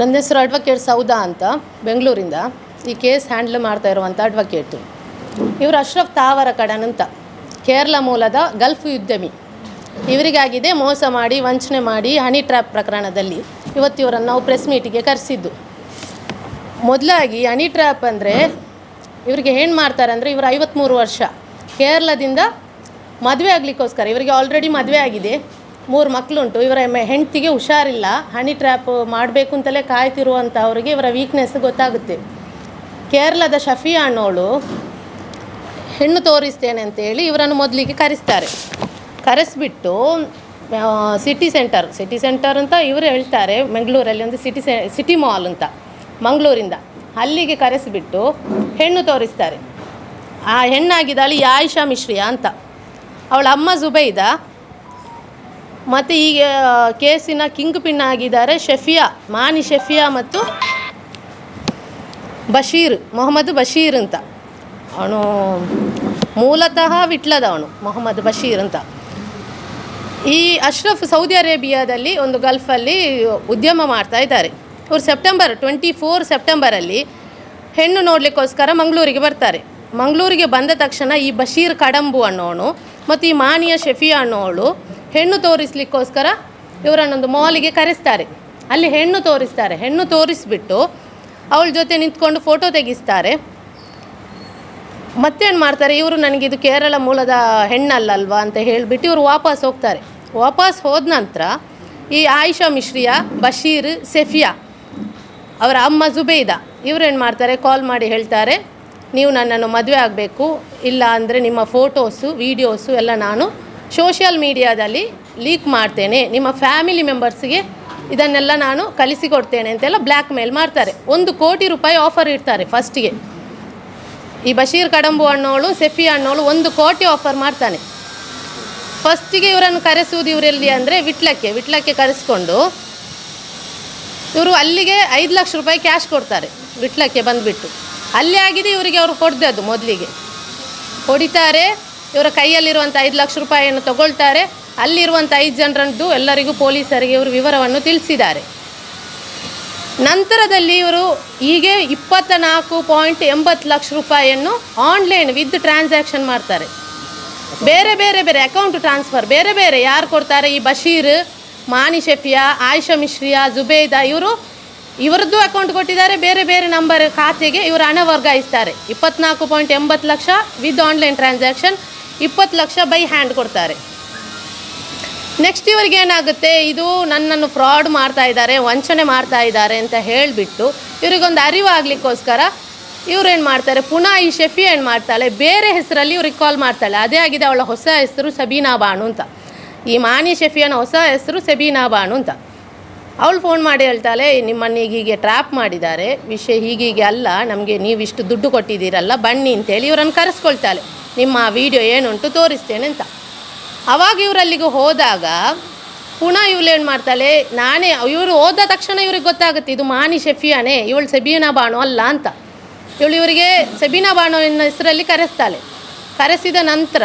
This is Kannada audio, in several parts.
ನನ್ನ ಹೆಸರು ಅಡ್ವೊಕೇಟ್ ಸೌದಾ ಅಂತ, ಬೆಂಗಳೂರಿಂದ. ಈ ಕೇಸ್ ಹ್ಯಾಂಡ್ಲ್ ಮಾಡ್ತಾ ಇರುವಂಥ ಅಡ್ವೊಕೇಟು ಇವರು ಅಶ್ರಫ್ ತಾವರ ಕಡನ್ ಅಂತ. ಕೇರಳ ಮೂಲದ ಗಲ್ಫ್ ಉದ್ಯಮಿ. ಇವರಿಗಾಗಿದೆ ಮೋಸ ಮಾಡಿ, ವಂಚನೆ ಮಾಡಿ ಹನಿ ಟ್ರ್ಯಾಪ್ ಪ್ರಕರಣದಲ್ಲಿ. ಇವತ್ತು ಇವರನ್ನು ನಾವು ಪ್ರೆಸ್ ಮೀಟಿಗೆ ಕರೆಸಿದ್ದು. ಮೊದಲಾಗಿ ಹನಿ ಟ್ರ್ಯಾಪ್ ಅಂದರೆ, ಇವರಿಗೆ ಏನು ಮಾಡ್ತಾರೆ ಅಂದರೆ ಇವರು ಐವತ್ತ್ಮೂರು ವರ್ಷ ಕೇರಳದಿಂದ ಮದುವೆ ಆಗಲಿಕ್ಕೋಸ್ಕರ, ಇವರಿಗೆ ಆಲ್ರೆಡಿ ಮದುವೆ ಆಗಿದೆ. ಮೂರು ಮಕ್ಕಳುಂಟು ಇವರ ಹೆಂಡತಿಗೆ ಹುಷಾರಿಲ್ಲ. ಹನಿ ಟ್ರ್ಯಾಪ್ ಮಾಡಬೇಕು ಅಂತಲೇ ಕಾಯ್ತಿರುವಂಥವ್ರಿಗೆ ಇವರ ವೀಕ್ನೆಸ್ ಗೊತ್ತಾಗುತ್ತೆ. ಕೇರಳದ ಶಫಿಯಾ ಅನ್ನೋಳು ಹೆಣ್ಣು ತೋರಿಸ್ತೇನೆ ಅಂತೇಳಿ ಇವರನ್ನು ಮೊದಲಿಗೆ ಕರೆಸ್ತಾರೆ. ಕರೆಸ್ಬಿಟ್ಟು ಸಿಟಿ ಸೆಂಟರ್ ಸಿಟಿ ಸೆಂಟರ್ ಅಂತ ಇವರು ಹೇಳ್ತಾರೆ. ಮಂಗಳೂರಲ್ಲಿ ಒಂದು ಸಿಟಿ ಸೆ ಸಿಟಿ ಮಾಲ್ ಅಂತ, ಮಂಗಳೂರಿಂದ. ಅಲ್ಲಿಗೆ ಕರೆಸಿಬಿಟ್ಟು ಹೆಣ್ಣು ತೋರಿಸ್ತಾರೆ. ಆ ಹೆಣ್ಣಾಗಿದ್ದಾಳೆ ಯಾಯಿಷಾ ಮಿಶ್ರಿಯಾ ಅಂತ. ಅವಳ ಅಮ್ಮ ಜುಬೈದ ಮತ್ತು ಈಗ ಕೇಸಿನ ಕಿಂಗ್ ಪಿನ್ ಆಗಿದ್ದಾರೆ ಶಫಿಯಾ, ಮಾನಿ ಶಫಿಯಾ ಮತ್ತು ಬಶೀರ್, ಮೊಹಮ್ಮದ್ ಬಶೀರ್ ಅಂತ. ಅವನು ಮೂಲತಃ ವಿಟ್ಲದ ಅವನು, ಮೊಹಮ್ಮದ್ ಬಶೀರ್ ಅಂತ. ಈ ಅಶ್ರಫ್ ಸೌದಿ ಅರೇಬಿಯಾದಲ್ಲಿ ಒಂದು ಗಲ್ಫಲ್ಲಿ ಉದ್ಯಮ ಮಾಡ್ತಾ ಇದ್ದಾರೆ. ಇವರು ಸೆಪ್ಟೆಂಬರ್ ಟ್ವೆಂಟಿ ಫೋರ್ ಸೆಪ್ಟೆಂಬರಲ್ಲಿ ಹೆಣ್ಣು ನೋಡಲಿಕ್ಕೋಸ್ಕರ ಮಂಗಳೂರಿಗೆ ಬರ್ತಾರೆ. ಮಂಗಳೂರಿಗೆ ಬಂದ ತಕ್ಷಣ ಈ ಬಶೀರ್ ಕಡಂಬು ಅನ್ನೋನು, ಮತ್ತು ಈ ಮಾನಿಯ ಶಫಿಯಾ ಅನ್ನೋಳು ಹೆಣ್ಣು ತೋರಿಸ್ಲಿಕ್ಕೋಸ್ಕರ ಇವರನ್ನೊಂದು ಮಾಲಿಗೆ ಕರೆಸ್ತಾರೆ. ಅಲ್ಲಿ ಹೆಣ್ಣು ತೋರಿಸ್ತಾರೆ. ಹೆಣ್ಣು ತೋರಿಸ್ಬಿಟ್ಟು ಅವಳ ಜೊತೆ ನಿಂತ್ಕೊಂಡು ಫೋಟೋ ತೆಗಿಸ್ತಾರೆ. ಮತ್ತೇನು ಮಾಡ್ತಾರೆ? ಇವರು ನನಗೆ ಇದು ಕೇರಳ ಮೂಲದ ಹೆಣ್ಣಲ್ಲಲ್ವಾ ಅಂತ ಹೇಳಿಬಿಟ್ಟು ಇವರು ವಾಪಸ್ ಹೋಗ್ತಾರೆ. ವಾಪಸ್ ಹೋದ ನಂತರ ಈ ಆಯಿಷಾ ಮಿಶ್ರಿಯಾ, ಬಶೀರ್, ಸೆಫಿಯಾ ಅವರ ಅಮ್ಮ ಜುಬೈದ ಇವರೇನು ಮಾಡ್ತಾರೆ? ಕಾಲ್ ಮಾಡಿ ಹೇಳ್ತಾರೆ, ನೀವು ನನ್ನನ್ನು ಮದುವೆ ಆಗಬೇಕು. ಇಲ್ಲ ಅಂದರೆ ನಿಮ್ಮ ಫೋಟೋಸು ವೀಡಿಯೋಸು ಎಲ್ಲ ನಾನು ಸೋಷಿಯಲ್ ಮೀಡಿಯಾದಲ್ಲಿ ಲೀಕ್ ಮಾಡ್ತೇನೆ. ನಿಮ್ಮ ಫ್ಯಾಮಿಲಿ ಮೆಂಬರ್ಸ್ಗೆ ಇದನ್ನೆಲ್ಲ ನಾನು ಕಲಿಸಿಕೊಡ್ತೇನೆ ಅಂತೆಲ್ಲ ಬ್ಲ್ಯಾಕ್ ಮೇಲ್ ಮಾಡ್ತಾರೆ. ಒಂದು ಕೋಟಿ ರೂಪಾಯಿ ಆಫರ್ ಇಡ್ತಾರೆ ಫಸ್ಟಿಗೆ. ಈ ಬಶೀರ್ ಕಡಂಬು ಅಣ್ಣೋಳು, ಸೆಫಿ ಅಣ್ಣೋಳು ಒಂದು ಕೋಟಿ ಆಫರ್ ಮಾಡ್ತಾನೆ. ಫಸ್ಟಿಗೆ ಇವರನ್ನು ಕರೆಸುವುದು ಇವರೆಲ್ಲಿ ಅಂದರೆ ವಿಟ್ಲಕ್ಕೆ ವಿಟ್ಲಕ್ಕೆ ಕರೆಸ್ಕೊಂಡು ಇವರು ಅಲ್ಲಿಗೆ ಐದು ಲಕ್ಷ ರೂಪಾಯಿ ಕ್ಯಾಶ್ ಕೊಡ್ತಾರೆ, ವಿಟ್ಲಕ್ಕೆ ಬಂದುಬಿಟ್ಟು. ಅಲ್ಲಿ ಆಗಿದೆ ಇವರಿಗೆ ಅವರು ಹೊಡೆದದ್ದು ಮೊದಲಿಗೆ. ಹೊಡಿತಾರೆ ಇವರ ಕೈಯಲ್ಲಿರುವಂಥ ಐದು ಲಕ್ಷ ರೂಪಾಯಿಯನ್ನು ತಗೊಳ್ತಾರೆ. ಅಲ್ಲಿರುವಂಥ ಐದು ಜನರದ್ದು ಎಲ್ಲರಿಗೂ ಪೊಲೀಸರಿಗೆ ಇವರು ವಿವರವನ್ನು ತಿಳಿಸಿದ್ದಾರೆ. ನಂತರದಲ್ಲಿ ಇವರು ಹೀಗೆ ಇಪ್ಪತ್ತ ನಾಲ್ಕು ಪಾಯಿಂಟ್ ಎಂಬತ್ತು ಲಕ್ಷ ರೂಪಾಯಿಯನ್ನು ಆನ್ಲೈನ್ ವಿತ್ ಟ್ರಾನ್ಸಾಕ್ಷನ್ ಮಾಡ್ತಾರೆ. ಬೇರೆ ಬೇರೆ ಬೇರೆ ಅಕೌಂಟ್ ಟ್ರಾನ್ಸ್ಫರ್, ಬೇರೆ ಬೇರೆ ಯಾರು ಕೊಡ್ತಾರೆ? ಈ ಬಶೀರ್ ಮಾನಿ ಶೆಫಿಯಾ, ಆಯಿಷಾ ಮಿಶ್ರಿಯಾ ಜುಬೇದಾ ಇವರು ಇವರದ್ದು ಅಕೌಂಟ್ ಕೊಟ್ಟಿದ್ದಾರೆ. ಬೇರೆ ಬೇರೆ ನಂಬರ್ ಖಾತೆಗೆ ಇವರು ಹಣ ವರ್ಗಾಯಿಸ್ತಾರೆ. ಇಪ್ಪತ್ನಾಲ್ಕು ಪಾಯಿಂಟ್ ಎಂಬತ್ತು ಲಕ್ಷ ವಿತ್ ಆನ್ಲೈನ್ ಟ್ರಾನ್ಸಾಕ್ಷನ್. ಇಪ್ಪತ್ತು ಲಕ್ಷ ಬೈ ಹ್ಯಾಂಡ್ ಕೊಡ್ತಾರೆ. ನೆಕ್ಸ್ಟ್ ಇವರಿಗೆ ಏನಾಗುತ್ತೆ? ಇದು ನನ್ನನ್ನು ಫ್ರಾಡ್ ಮಾಡ್ತಾ ಇದ್ದಾರೆ, ವಂಚನೆ ಮಾಡ್ತಾ ಇದ್ದಾರೆ ಅಂತ ಹೇಳಿಬಿಟ್ಟು ಇವರಿಗೊಂದು ಅರಿವು ಆಗಲಿಕ್ಕೋಸ್ಕರ ಇವ್ರು ಏನು ಮಾಡ್ತಾರೆ? ಪುನಃ ಈ ಶೆಫಿ ಏನು ಮಾಡ್ತಾಳೆ? ಬೇರೆ ಹೆಸರಲ್ಲಿ ಇವ್ರಿಗೆ ಕಾಲ್ ಮಾಡ್ತಾಳೆ. ಅದೇ ಆಗಿದೆ ಅವಳ ಹೊಸ ಹೆಸರು ಸಬೀನಾ ಬಾಣು ಅಂತ. ಈ ಮಾನಿ ಶೆಫಿಯನ ಹೊಸ ಹೆಸರು ಸಬೀನಾ ಬಾಣು ಅಂತ. ಅವಳು ಫೋನ್ ಮಾಡಿ ಹೇಳ್ತಾಳೆ, ನಿಮ್ಮನ್ನು ಹೀಗೆ ಟ್ರ್ಯಾಪ್ ಮಾಡಿದ್ದಾರೆ. ವಿಷಯ ಹೀಗೀಗೆ ಅಲ್ಲ, ನಮಗೆ ನೀವು ಇಷ್ಟು ದುಡ್ಡು ಕೊಟ್ಟಿದ್ದೀರಲ್ಲ, ಬನ್ನಿ ಅಂತೇಳಿ ಇವರನ್ನು ಕರೆಸ್ಕೊಳ್ತಾಳೆ. ನಿಮ್ಮ ವಿಡಿಯೋ ಏನುಂಟು ತೋರಿಸ್ತೇನೆ ಅಂತ ಅವಾಗ ಇವರಲ್ಲಿಗೆ ಹೋದಾಗ ಪುನಃ ಇವಳು ಏನು ಮಾಡ್ತಾಳೆ, ನಾನೇ ಇವರು ಹೋದ ತಕ್ಷಣ ಇವ್ರಿಗೆ ಗೊತ್ತಾಗುತ್ತೆ, ಇದು ಮಾನಿ ಶೆಫಿಯಾನೇ, ಇವಳು ಸಬೀನಾ ಬಾಣು ಅಲ್ಲ ಅಂತ. ಇವಳು ಇವರಿಗೆ ಸಬೀನಾ ಬಾಣು ಎನ್ನ ಹೆಸರಲ್ಲಿ ಕರೆಸ್ತಾಳೆ. ಕರೆಸಿದ ನಂತರ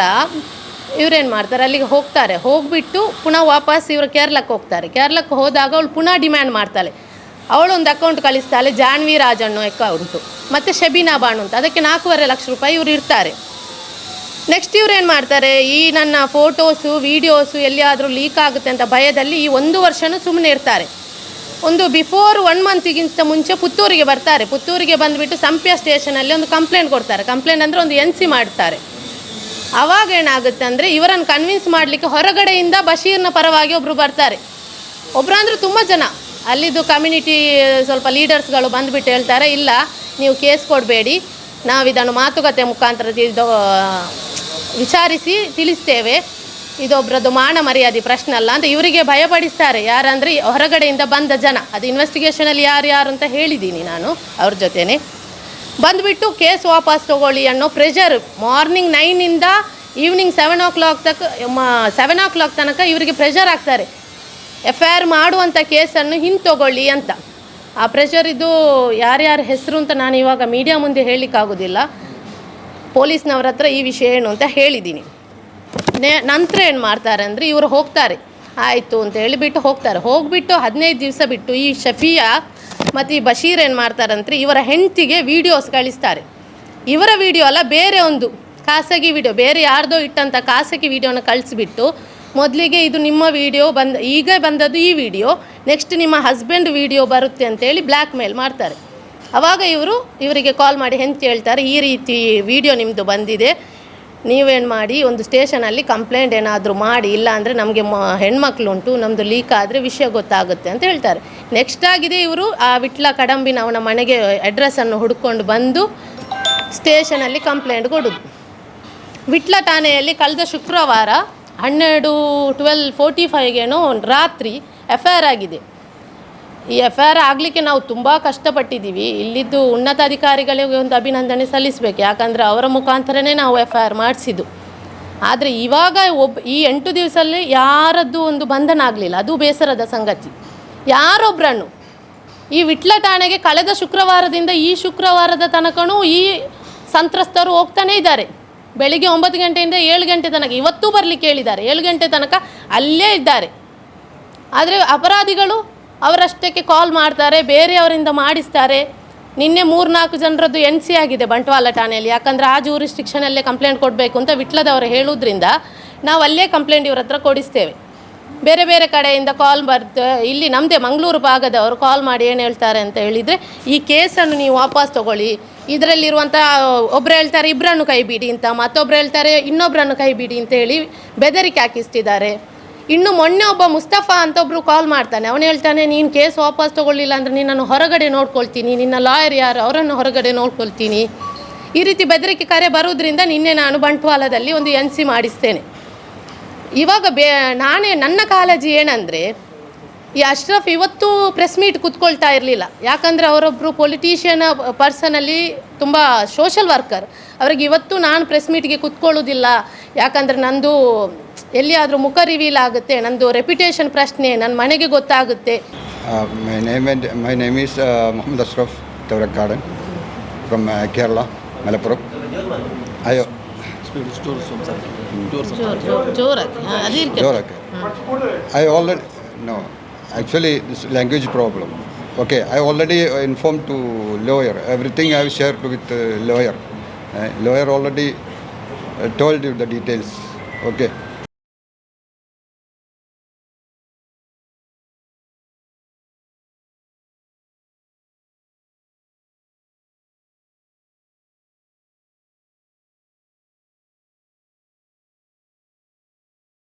ಇವರೇನು ಮಾಡ್ತಾರೆ, ಅಲ್ಲಿಗೆ ಹೋಗ್ತಾರೆ. ಹೋಗಿಬಿಟ್ಟು ಪುನಃ ವಾಪಸ್ ಇವರು ಕೇರಳಕ್ಕೆ ಹೋಗ್ತಾರೆ. ಕೇರಳಕ್ಕೆ ಹೋದಾಗ ಅವಳು ಪುನಃ ಡಿಮ್ಯಾಂಡ್ ಮಾಡ್ತಾಳೆ. ಅವಳು ಒಂದು ಅಕೌಂಟ್ ಕಳಿಸ್ತಾಳೆ, ಜಾನ್ವಿ ರಾಜಣ್ಣು ಅಕೌಂಟು ಮತ್ತು ಶಬೀನಾ ಬಾಣು ಅಂತ. ಅದಕ್ಕೆ ನಾಲ್ಕೂವರೆ ಲಕ್ಷ ರೂಪಾಯಿ ಇವರು ಇರ್ತಾರೆ. ನೆಕ್ಸ್ಟ್ ಇವ್ರು ಏನು ಮಾಡ್ತಾರೆ? ಈ ನನ್ನ ಫೋಟೋಸು ವೀಡಿಯೋಸು ಎಲ್ಲಿಯಾದರೂ ಲೀಕ್ ಆಗುತ್ತೆ ಅಂತ ಭಯದಲ್ಲಿ ಈ ಒಂದು ವರ್ಷನೂ ಸುಮ್ಮನೆ ಇರ್ತಾರೆ. ಒಂದು ಬಿಫೋರ್ ಒನ್ ಮಂತಿಗಿಂತ ಮುಂಚೆ ಪುತ್ತೂರಿಗೆ ಬರ್ತಾರೆ. ಪುತ್ತೂರಿಗೆ ಬಂದುಬಿಟ್ಟು ಸಂಪ್ಯ ಸ್ಟೇಷನಲ್ಲಿ ಒಂದು ಕಂಪ್ಲೇಂಟ್ ಕೊಡ್ತಾರೆ. ಕಂಪ್ಲೇಂಟ್ ಅಂದರೆ ಒಂದು ಎನ್ ಸಿ ಮಾಡ್ತಾರೆ. ಆವಾಗ ಏನಾಗುತ್ತೆ ಅಂದರೆ ಇವರನ್ನು ಕನ್ವಿನ್ಸ್ ಮಾಡಲಿಕ್ಕೆ ಹೊರಗಡೆಯಿಂದ ಬಶೀರ್ನ ಪರವಾಗಿ ಒಬ್ಬರು ಬರ್ತಾರೆ. ಒಬ್ಬರು ಅಂದರೆ ತುಂಬ ಜನ. ಅಲ್ಲಿದ್ದು ಕಮ್ಯುನಿಟಿ ಸ್ವಲ್ಪ ಲೀಡರ್ಸ್ಗಳು ಬಂದುಬಿಟ್ಟು ಹೇಳ್ತಾರೆ, ಇಲ್ಲ, ನೀವು ಕೇಸ್ ಕೊಡಬೇಡಿ. ನಾವು ಇದನ್ನು ಮಾತುಕತೆ ಮುಖಾಂತರ ವಿಚಾರಿಸಿ ತಿಳಿಸ್ತೇವೆ. ಇದೊಬ್ಬರದ್ದು ಮಾನ ಮರ್ಯಾದೆ ಪ್ರಶ್ನೆ ಅಲ್ಲ ಅಂತ ಇವರಿಗೆ ಭಯಪಡಿಸ್ತಾರೆ. ಯಾರಂದರೆ ಹೊರಗಡೆಯಿಂದ ಬಂದ ಜನ. ಅದು ಇನ್ವೆಸ್ಟಿಗೇಷನಲ್ಲಿ ಯಾರು ಯಾರು ಅಂತ ಹೇಳಿದ್ದೀನಿ ನಾನು ಅವ್ರ ಜೊತೆನೆ. ಬಂದುಬಿಟ್ಟು ಕೇಸ್ ವಾಪಸ್ ತಗೊಳ್ಳಿ ಅನ್ನೋ ಪ್ರೆಷರ್ ಮಾರ್ನಿಂಗ್ ನೈನಿಂದ ಈವ್ನಿಂಗ್ ಸೆವೆನ್ ಓ ಕ್ಲಾಕ್ ತಕ್ಕ ಸೆವೆನ್ ಓ ಕ್ಲಾಕ್ ತನಕ ಇವರಿಗೆ ಪ್ರೆಷರ್ ಆಗ್ತಾರೆ. ಎಫ್ ಐ ಆರ್ ಮಾಡುವಂಥ ಕೇಸನ್ನು ಹಿಂತೊಗೊಳ್ಳಿ ಅಂತ. ಆ ಪ್ರೆಷರ್ ಇದು ಯಾರ್ಯಾರ ಹೆಸರು ಅಂತ ನಾನು ಇವಾಗ ಮೀಡಿಯಾ ಮುಂದೆ ಹೇಳಲಿಕ್ಕಾಗೋದಿಲ್ಲ ಪೊಲೀಸ್ನವ್ರ ಹತ್ರ ಈ ವಿಷಯ ಏನು ಅಂತ ಹೇಳಿದ್ದೀನಿ. ನಂತರ ಏನು ಮಾಡ್ತಾರೆ ಅಂದರೆ ಇವರು ಹೋಗ್ತಾರೆ. ಆಯಿತು ಅಂತ ಹೇಳಿಬಿಟ್ಟು ಹೋಗ್ತಾರೆ. ಹೋಗಿಬಿಟ್ಟು ಹದಿನೈದು ದಿವಸ ಬಿಟ್ಟು ಈ ಶಫಿಯಾ ಮತ್ತು ಈ ಬಶೀರ್ ಏನು ಮಾಡ್ತಾರಂದ್ರೆ ಇವರ ಹೆಂಡತಿಗೆ ವೀಡಿಯೋಸ್ ಕಳಿಸ್ತಾರೆ. ಇವರ ವಿಡಿಯೋ ಅಲ್ಲ ಬೇರೆ ಒಂದು ಖಾಸಗಿ ವಿಡಿಯೋ ಬೇರೆ ಯಾರ್ದೋ ಇಟ್ಟಂಥ ಖಾಸಗಿ ವಿಡಿಯೋನ ಕಳಿಸ್ಬಿಟ್ಟು ಮೊದಲಿಗೆ ಇದು ನಿಮ್ಮ ವಿಡಿಯೋ ಬಂದ, ಈಗ ಬಂದದ್ದು ಈ ವಿಡಿಯೋ ನೆಕ್ಸ್ಟ್ ನಿಮ್ಮ ಹಸ್ಬೆಂಡ್ ವಿಡಿಯೋ ಬರುತ್ತೆ ಅಂತೇಳಿ ಬ್ಲ್ಯಾಕ್ ಮೇಲ್ ಮಾಡ್ತಾರೆ. ಆವಾಗ ಇವರು ಇವರಿಗೆ ಕಾಲ್ ಮಾಡಿ ಹೆಂಗೆ ಹೇಳ್ತಾರೆ ಈ ರೀತಿ ವಿಡಿಯೋ ನಿಮ್ಮದು ಬಂದಿದೆ. ನೀವೇನು ಮಾಡಿ, ಒಂದು ಸ್ಟೇಷನಲ್ಲಿ ಕಂಪ್ಲೇಂಟ್ ಏನಾದರೂ ಮಾಡಿ ಇಲ್ಲ ಅಂದರೆ ನಮಗೆ ಮ, ಹೆಣ್ಮಕ್ಳುಂಟು ನಮ್ಮದು ಲೀಕ್ ಆದರೆ ವಿಷಯ ಗೊತ್ತಾಗುತ್ತೆ ಅಂತ ಹೇಳ್ತಾರೆ. ನೆಕ್ಸ್ಟ್ ಆಗಿದೆ ಇವರು, ಆ ವಿಟ್ಲ ಕಡಂಬಿನ ಅವನ ಮನೆಗೆ ಅಡ್ರೆಸ್ಸನ್ನು ಹುಡ್ಕೊಂಡು ಬಂದು ಸ್ಟೇಷನಲ್ಲಿ ಕಂಪ್ಲೇಂಟ್ ಕೊಡೋದು. ವಿಟ್ಲ ಠಾಣೆಯಲ್ಲಿ ಕಳೆದ ಶುಕ್ರವಾರ ಹನ್ನೆರಡು ಟ್ವೆಲ್ ಫೋರ್ಟಿ ಫೈವ್ಗೇನೋ ರಾತ್ರಿ ಎಫ್ ಐ ಆರ್ ಆಗಿದೆ. ಈ ಎಫ್ ಐ ಆರ್ ಆಗಲಿಕ್ಕೆ ನಾವು ತುಂಬ ಕಷ್ಟಪಟ್ಟಿದ್ದೀವಿ. ಇಲ್ಲಿದ್ದು ಉನ್ನತಾಧಿಕಾರಿಗಳಿಗೆ ಒಂದು ಅಭಿನಂದನೆ ಸಲ್ಲಿಸಬೇಕು. ಯಾಕಂದರೆ ಅವರ ಮುಖಾಂತರನೇ ನಾವು ಎಫ್ ಐ ಆರ್ ಮಾಡಿಸಿದ್ದು. ಆದರೆ ಇವಾಗ ಒಬ್ಬ ಈ ಎಂಟು ದಿವಸದಲ್ಲಿ ಯಾರದ್ದು ಒಂದು ಬಂಧನ ಆಗಲಿಲ್ಲ. ಅದು ಬೇಸರದ ಸಂಗತಿ. ಯಾರೊಬ್ಬರನ್ನು ಈ ವಿಟ್ಲ ಠಾಣೆಗೆ ಕಳೆದ ಶುಕ್ರವಾರದಿಂದ ಈ ಶುಕ್ರವಾರದ ತನಕನೂ ಈ ಸಂತ್ರಸ್ತರು ಹೋಗ್ತಾನೇ ಇದ್ದಾರೆ. ಬೆಳಿಗ್ಗೆ ಒಂಬತ್ತು ಗಂಟೆಯಿಂದ ಏಳು ಗಂಟೆ ತನಕ. ಇವತ್ತೂ ಬರಲಿಕ್ಕೆ ಹೇಳಿದ್ದಾರೆ. ಏಳು ಗಂಟೆ ತನಕ ಅಲ್ಲೇ ಇದ್ದಾರೆ. ಆದರೆ ಅಪರಾಧಿಗಳು ಅವರಷ್ಟಕ್ಕೆ ಕಾಲ್ ಮಾಡ್ತಾರೆ, ಬೇರೆಯವರಿಂದ ಮಾಡಿಸ್ತಾರೆ. ನಿನ್ನೆ ಮೂರ್ನಾಲ್ಕು ಜನರದ್ದು ಎನ್ ಸಿ ಆಗಿದೆ ಬಂಟ್ವಾಳ ಠಾಣೆಯಲ್ಲಿ. ಯಾಕಂದರೆ ಆ ಜೂರಿಸ್ಟಿಕ್ಷನಲ್ಲೇ ಕಂಪ್ಲೇಂಟ್ ಕೊಡಬೇಕು ಅಂತ ವಿಟ್ಲದವರು ಹೇಳೋದ್ರಿಂದ ನಾವು ಅಲ್ಲೇ ಕಂಪ್ಲೇಂಟ್ ಇವ್ರ ಹತ್ರ ಕೊಡಿಸ್ತೇವೆ. ಬೇರೆ ಬೇರೆ ಕಡೆಯಿಂದ ಕಾಲ್ ಬರ್ತ ಇಲ್ಲಿ ನಮ್ಮದೇ ಮಂಗಳೂರು ಭಾಗದವರು ಕಾಲ್ ಮಾಡಿ ಏನು ಹೇಳ್ತಾರೆ ಅಂತ ಹೇಳಿದರೆ, ಈ ಕೇಸನ್ನು ನೀವು ವಾಪಸ್ ತಗೊಳ್ಳಿ. ಇದರಲ್ಲಿರುವಂಥ ಒಬ್ಬರು ಹೇಳ್ತಾರೆ ಇಬ್ಬರನ್ನು ಕೈ ಬಿಡಿ ಅಂತ ಮತ್ತೊಬ್ಬರು ಹೇಳ್ತಾರೆ ಇನ್ನೊಬ್ಬರನ್ನು ಕೈ ಬಿಡಿ ಅಂತ ಹೇಳಿ ಬೆದರಿಕೆ ಹಾಕಿಸ್ತಿದ್ದಾರೆ. ಇನ್ನು ಮೊನ್ನೆ ಒಬ್ಬ ಮುಸ್ತಫಾ ಅಂತ ಒಬ್ರು ಕಾಲ್ ಮಾಡ್ತಾನೆ. ಅವನು ಹೇಳ್ತಾನೆ, ನೀನು ಕೇಸ್ ವಾಪಸ್ ತಗೊಳ್ಳಿಲ್ಲ ಅಂದರೆ ನಿನ್ನನ್ನು ಹೊರಗಡೆ ನೋಡ್ಕೊಳ್ತೀನಿ. ನಿನ್ನ ಲಾಯರ್ ಯಾರು? ಅವರನ್ನು ಹೊರಗಡೆ ನೋಡ್ಕೊಳ್ತೀನಿ. ಈ ರೀತಿ ಬೆದರಿಕೆ ಕರೆ ಬರೋದ್ರಿಂದ ನಿನ್ನೆ ನಾನು ಬಂಟ್ವಾಲದಲ್ಲಿ ಒಂದು ಎನ್ ಸಿ ಮಾಡಿಸ್ತೇನೆ. ಇವಾಗ ಬೇ, ನಾನೇ, ನನ್ನ ಕಾಳಜಿ ಏನಂದರೆ, ಈ ಅಶ್ರಫ್ ಇವತ್ತು ಪ್ರೆಸ್ ಮೀಟ್ ಕೂತ್ಕೊಳ್ತಾ ಇರಲಿಲ್ಲ. ಯಾಕಂದರೆ ಅವರೊಬ್ಬರು ಪೊಲಿಟೀಷಿಯನ್ ಪರ್ಸನಲ್ಲಿ ತುಂಬ ಸೋಷಲ್ ವರ್ಕರ್ ಅವ್ರಿಗೆ ಇವತ್ತು ನಾನು ಪ್ರೆಸ್ ಮೀಟ್ಗೆ ಕೂತ್ಕೊಳ್ಳೋದಿಲ್ಲ ಯಾಕಂದರೆ ನಂದು ಎಲ್ಲಿಯಾದರೂ ಮುಖ ರಿವೀಲ್ ಆಗುತ್ತೆ ನಂದು ರೆಪ್ಯುಟೇಷನ್ ಪ್ರಶ್ನೆ ನನ್ನ ಮನೆಗೆ ಗೊತ್ತಾಗುತ್ತೆ. My name my name is Mohammed Ashraf ತವರಕ್ garden from Kerala Malappuram ಅಯ್ಯೋ ಜೋರಕ್ I already know actually this language problem okay I already inform to lawyer everything I share to with lawyer lawyer already told you the details okay